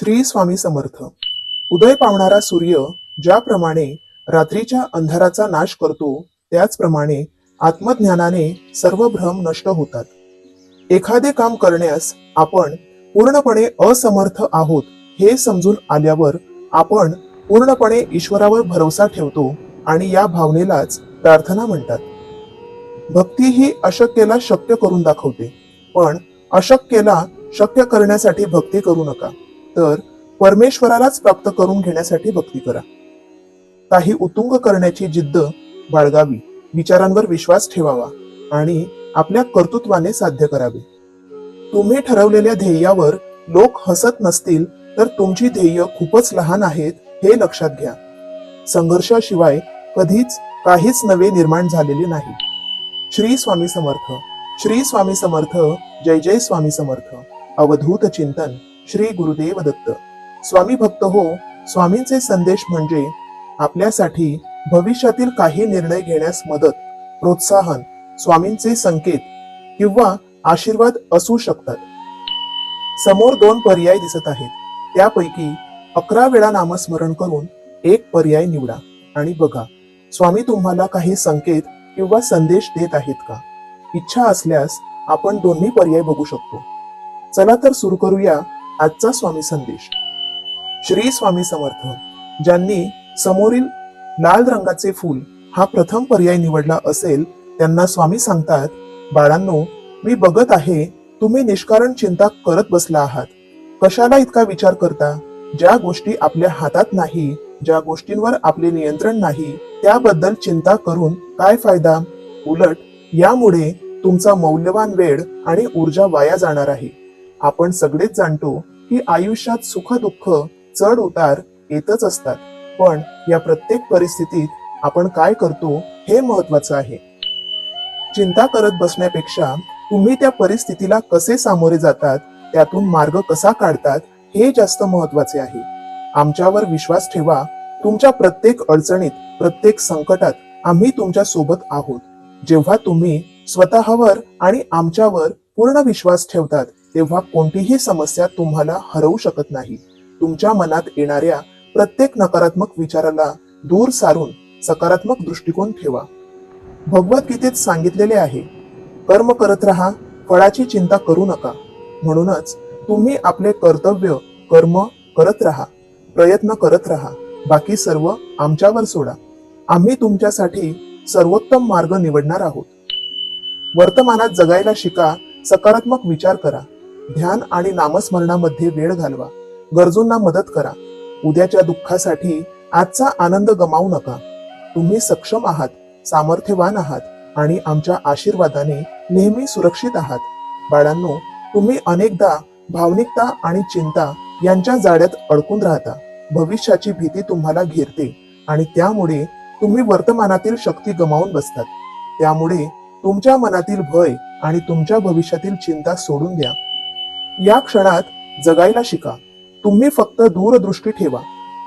श्री स्वामी समर्थ. उदय पावणारा सूर्य ज्याप्रमाणे रात्रीच्या अंधाराचा नाश करतो त्याचप्रमाणे आत्मज्ञानाने सर्व भ्रम नष्ट होतात. एखादे काम करण्यास आपण पूर्णपणे असमर्थ आहोत हे समजून आल्यावर आपण पूर्णपणे ईश्वरावर भरोसा ठेवतो आणि या भावनेलाच प्रार्थना म्हणतात. भक्ती ही अशक्यला शक्य करून दाखवते पण अशक्यला शक्य करण्यासाठी भक्ती करू नका. तर परमेश्वरालाच प्राप्त करून घेण्यासाठी भक्ती करा. काही उतुंग करण्याची जिद्द बाळगावी विचारांवर विश्वास ठेवावा आणि आपल्या कर्तृत्वाने साध्य करावे. तुम्ही ठरवलेल्या ध्येयावर लोक हसत नसतील तर तुमची ध्येय खूपच लहान आहेत हे लक्षात घ्या. संघर्षाशिवाय कधीच काहीच नवे निर्माण झालेले नाही. श्री स्वामी समर्थ श्री स्वामी समर्थ जय जय स्वामी समर्थ. अवधूत चिंतन. श्री गुरुदेव दत्त स्वामी भक्त हो स्वामींचे संदेश म्हणजे आपल्यासाठी भविष्यातील काही निर्णय घेण्यास मदत प्रोत्साहन स्वामींचे संकेत किंवा आशीर्वाद असू शकतात. समोर दोन पर्याय दिसत आहेत. त्यापैकी अकरा वेळा नामस्मरण करून एक पर्याय निवडा आणि बघा स्वामी तुम्हाला काही संकेत किंवा संदेश देत आहेत का? इच्छा असल्यास आपण दोन्ही पर्याय बघू शकतो. चला तर सुरू करूया आजचा स्वामी संदेश. श्री स्वामी समर्थ ज्यांनी समोरील लाल रंगाचे फूल हा प्रथम पर्याय निवडला असेल त्यांना स्वामी सांगतात बाळांनो मी बघत आहे तुम्ही निष्कारण चिंता करत बसला आहात. कशाला इतका विचार करता? ज्या गोष्टी आपल्या हातात नाही ज्या गोष्टींवर आपले नियंत्रण नाही त्याबद्दल चिंता करून काय फायदा? उलट यामुळे तुमचा मौल्यवान वेळ आणि ऊर्जा वाया जाणार आहे. आपण सगळेच जाणतो की आयुष्यात सुख दुःख चढ उतार येतच असतात. पण या प्रत्येक परिस्थितीत आपण काय करतो हे महत्वाचं आहे. चिंता करत बसण्यापेक्षा तुम्ही त्या परिस्थितीला कसे सामोरे जातात त्यातून मार्ग कसा काढतात हे जास्त महत्त्वाचे आहे. आमच्यावर विश्वास ठेवा तुमच्या प्रत्येक अडचणीत प्रत्येक संकटात आम्ही तुमच्यासोबत आहोत. जेव्हा तुम्ही स्वतःवर आणि आमच्यावर पूर्ण विश्वास ठेवतात तेव्हा कोणतीही समस्या तुम्हाला हरवू शकत नाही. तुमच्या मनात येणाऱ्या प्रत्येक नकारात्मक विचाराला दूर सारून सकारात्मक दृष्टिकोन ठेवा. भगवद्गीतेत सांगितलेले आहे कर्म करत राहा फळाची चिंता करू नका. म्हणूनच तुम्ही आपले कर्तव्य कर्म करत राहा प्रयत्न करत राहा बाकी सर्व आमच्यावर सोडा. आम्ही तुमच्यासाठी सर्वोत्तम मार्ग निवडणार आहोत. वर्तमानात जगायला शिका सकारात्मक विचार करा. ध्यान आणि नामस्मरणामध्ये वेळ घालवा. गरजूंना मदत करा. उद्याच्या दुःखासाठी आजचा आनंद गमावू नका. तुम्ही सक्षम आहात सामर्थ्यवान आहात आणि आमच्या आशीर्वादाने नेहमी सुरक्षित आहात. बाळांनो तुम्ही अनेकदा भावनिकता आणि चिंता यांच्या जाड्यात अडकून राहता. भविष्याची भीती तुम्हाला घेरते आणि त्यामुळे तुम्ही वर्तमानातील शक्ती गमावून बसतात. त्यामुळे तुमच्या मनातील भय आणि तुमच्या भविष्यातील चिंता सोडून द्या. या क्षणात जगायला शिका. तुम्ही फक्त दूरदृष्टी ठेवा.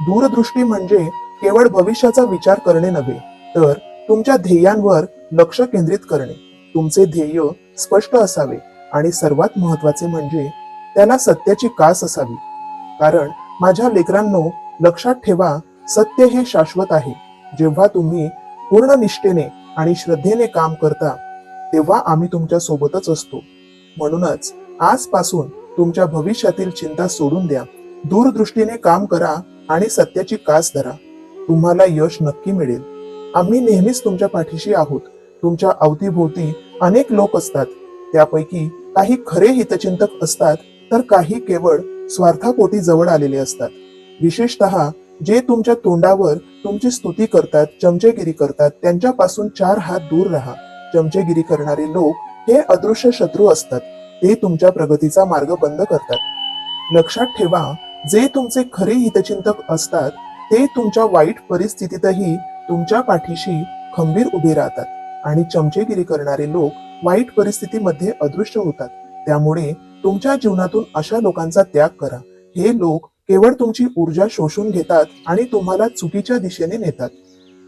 दूरदृष्टी म्हणजे केवळ भविष्याचा विचार करणे नव्हे तर तुमच्या ध्येयांवर लक्ष केंद्रित करणे. तुमचे ध्येय स्पष्ट असावे आणि सर्वात महत्त्वाचे म्हणजे त्याला सत्याची कास असावी. कारण माझ्या लेकरांनो लक्षात ठेवा सत्य हे शाश्वत आहे. जेव्हा तुम्ही पूर्ण निष्ठेने आणि श्रद्धेने काम करता तेव्हा आम्ही तुमच्या सोबतच असतो. म्हणूनच आजपासून तुमच्या भविष्यातील चिंता सोडून द्या. दूरदृष्टीने काम करा आणि सत्याची कास धरा. तुम्हाला यश नक्की मिळेल. आम्ही नेहमीच तुमच्या पाठीशी आहोत. तुमच्या अवतीभोवती अनेक लोक असतात. त्यापैकी काही खरे हितचिंतक असतात तर काही केवळ स्वार्थापोटी जवळ आलेले असतात. विशेषतः जे तुमच्या तोंडावर तुमची स्तुती करतात चमचेगिरी करतात त्यांच्यापासून चार हात दूर राहा. चमचेगिरी करणारे लोक हे अदृश्य शत्रू असतात. ते तुमच्या प्रगतीचा मार्ग बंद करतात. लक्षात ठेवा जे तुमचे खरे हितचिंतक असतात ते तुमच्या वाईट परिस्थितीतही तुमच्या पाठीशी खंबीर उभे राहतात आणि चमचेगिरी करणारे लोक वाईट परिस्थितीमध्ये अदृश्य होतात. त्यामुळे तुमच्या जीवनातून अशा लोकांचा त्याग करा. हे लोक केवळ तुमची ऊर्जा शोषून घेतात आणि तुम्हाला चुकीच्या दिशेने नेतात.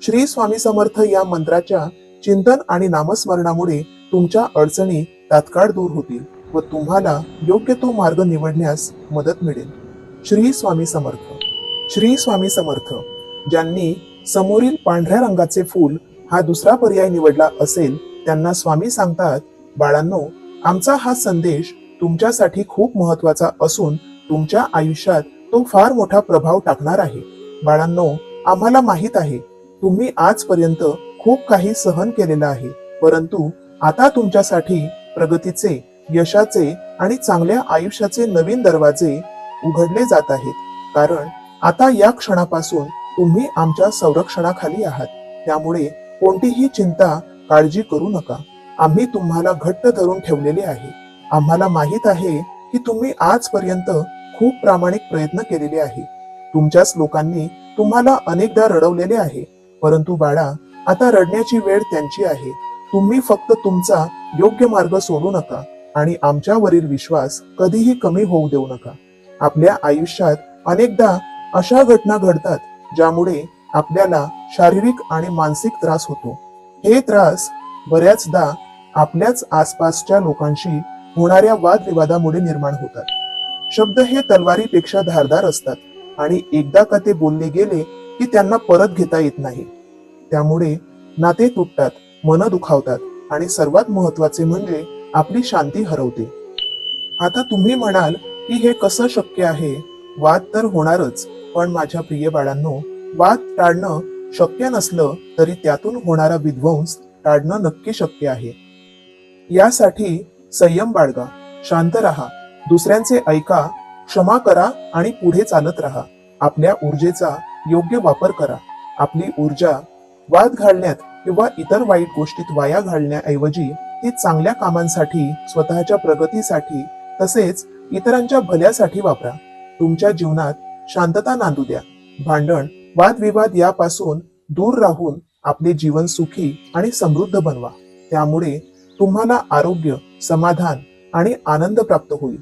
श्री स्वामी समर्थ या मंत्राच्या चिंतन आणि नामस्मरणामुळे तुमच्या अडचणी तात्काळ दूर होतील. व तुम्हाला योग्य तो मार्ग निवडण्यास मदत मिळेल. श्री स्वामी समर्थ. श्री स्वामी समर्थ ज्यांनी समोरील पांढऱ्या रंगाचे फूल हा दुसरा पर्याय निवडला असेल त्यांना स्वामी सांगतात बाळांनो आमचा हा संदेश तुमच्यासाठी खूप महत्त्वाचा असून तुमच्या आयुष्यात तो फार मोठा प्रभाव टाकणार आहे. बाळांनो आम्हाला माहीत आहे तुम्ही आजपर्यंत खूप काही सहन केलेलं आहे परंतु आता तुमच्यासाठी प्रगतीचे यशाचे आणि चांगल्या आयुष्याचे नवीन दरवाजे उघडले जात आहेत. कारण आता या क्षणापासून तुम्ही आमच्या संरक्षणाखाली आहात. त्यामुळे कोणतीही चिंता काळजी करू नका. आम्ही तुम्हाला घट्ट धरून ठेवलेले आहे. आम्हाला माहीत आहे की तुम्ही आजपर्यंत खूप प्रामाणिक प्रयत्न केलेले आहे. तुमच्याच लोकांनी तुम्हाला अनेकदा रडवलेले आहे. परंतु बाळा आता रडण्याची वेळ त्यांची आहे. तुम्ही फक्त तुमचा योग्य मार्ग सोडू नका. आणि आमच्यावरील विश्वास कधीही कमी होऊ देऊ नका. आपल्या आयुष्यात अनेकदा अशा घटना घडतात ज्यामुळे आपल्याला शारीरिक आणि मानसिक त्रास होतो. हे त्रास बऱ्याचदा आपल्याच आसपासच्या लोकांशी होणाऱ्या वादविवादामुळे निर्माण होतात. शब्द हे तलवारीपेक्षा धारदार असतात आणि एकदा का ते बोलले गेले की त्यांना परत घेता येत नाही. त्यामुळे नाते तुटतात मन दुखावतात आणि सर्वात महत्त्वाचे म्हणजे आपली शांती हरवते. आता तुम्ही म्हणाल की हे कसं शक्य आहे? वाद तर होणारच पण माझ्या प्रिय बाळांनो वाद टाळणं शक्य नसलं तरी त्यातून होणारा विध्वंस टाळणं नक्की शक्य आहे. यासाठी संयम बाळगा शांत राहा दुसऱ्यांचे ऐका क्षमा करा आणि पुढे चालत राहा. आपल्या ऊर्जेचा योग्य वापर करा. आपली ऊर्जा वाद घालण्यात किंवा इतर वाईट गोष्टीत वाया घालण्याऐवजी ती चांगल्या कामांसाठी स्वतःच्या प्रगतीसाठी तसेच इतरांच्या भल्यासाठी वापरा. तुमच्या जीवनात शांतता नांदू द्या. भांडण वादविवाद यापासून दूर राहून आपले जीवन सुखी आणि समृद्ध बनवा. त्यामुळे तुम्हाला आरोग्य समाधान आणि आनंद प्राप्त होईल.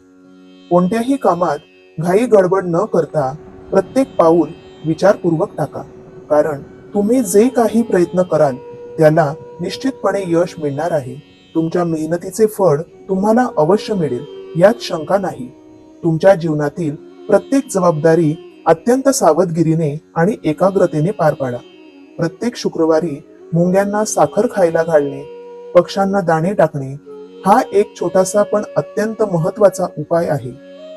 कोणत्याही कामात घाई गडबड न करता प्रत्येक पाऊल विचारपूर्वक टाका. कारण तुम्ही जे काही प्रयत्न कराल त्याला निश्चितपणे यश मिळणार आहे. तुमच्या मेहनतीचे फळ तुम्हाला अवश्य मिळेल यात शंका नाही. तुमच्या जीवनातील प्रत्येक जबाबदारी अत्यंत सावधगिरीने आणि एकाग्रतेने पार पाडा. प्रत्येक शुक्रवारी मुंग्यांना साखर खायला घालणे पक्ष्यांना दाणे टाकणे हा एक छोटासा पण अत्यंत महत्त्वाचा उपाय आहे.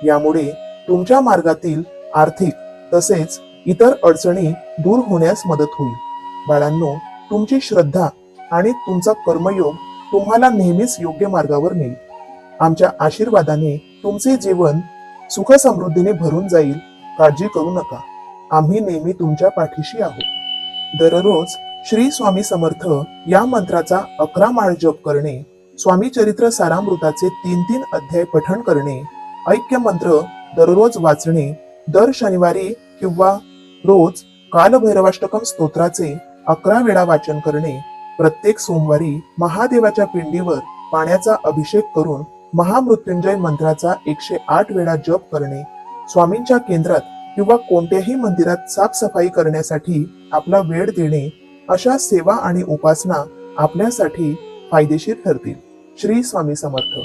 यामुळे तुमच्या मार्गातील आर्थिक तसेच इतर अडचणी दूर होण्यास मदत होईल. बाळांनो तुमची श्रद्धा आणि तुमचा कर्मयोग तुम्हाला नेहमीच योग्य मार्गावर नेईल. आमच्या आशीर्वादाने तुमचे जीवन सुख समृद्धीने भरून जाईल. काळजी करू नका. आम्ही नेहमी तुमच्या पाठीशी आहोत. दररोज श्री स्वामी समर्थ या मंत्राचा अकरा माळ जप करणे स्वामी चरित्र सारामृताचे तीन तीन अध्याय पठण करणे ऐक्य मंत्र दररोज वाचणे दर शनिवारी किंवा रोज कालभैरवाष्टकम स्तोत्राचे अकरा वेळा वाचन करणे प्रत्येक सोमवारी महादेवाच्या पिंडीवर पाण्याचा अभिषेक करून महामृत्युंजय मंत्राचा एकशे आठ वेळा जप करणे स्वामींच्या केंद्रात किंवा कोणत्याही मंदिरात साफसफाई करण्यासाठी आपला वेळ देणे अशा सेवा आणि उपासना आपल्यासाठी फायदेशीर ठरतील. श्री स्वामी समर्थ.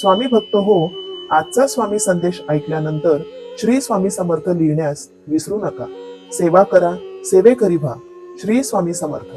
स्वामी भक्त हो आजचा स्वामी संदेश ऐकल्यानंतर श्री स्वामी समर्थ लिहिण्यास विसरू नका. सेवा करा सेवेकरी व्हा. श्री स्वामी समर्थ.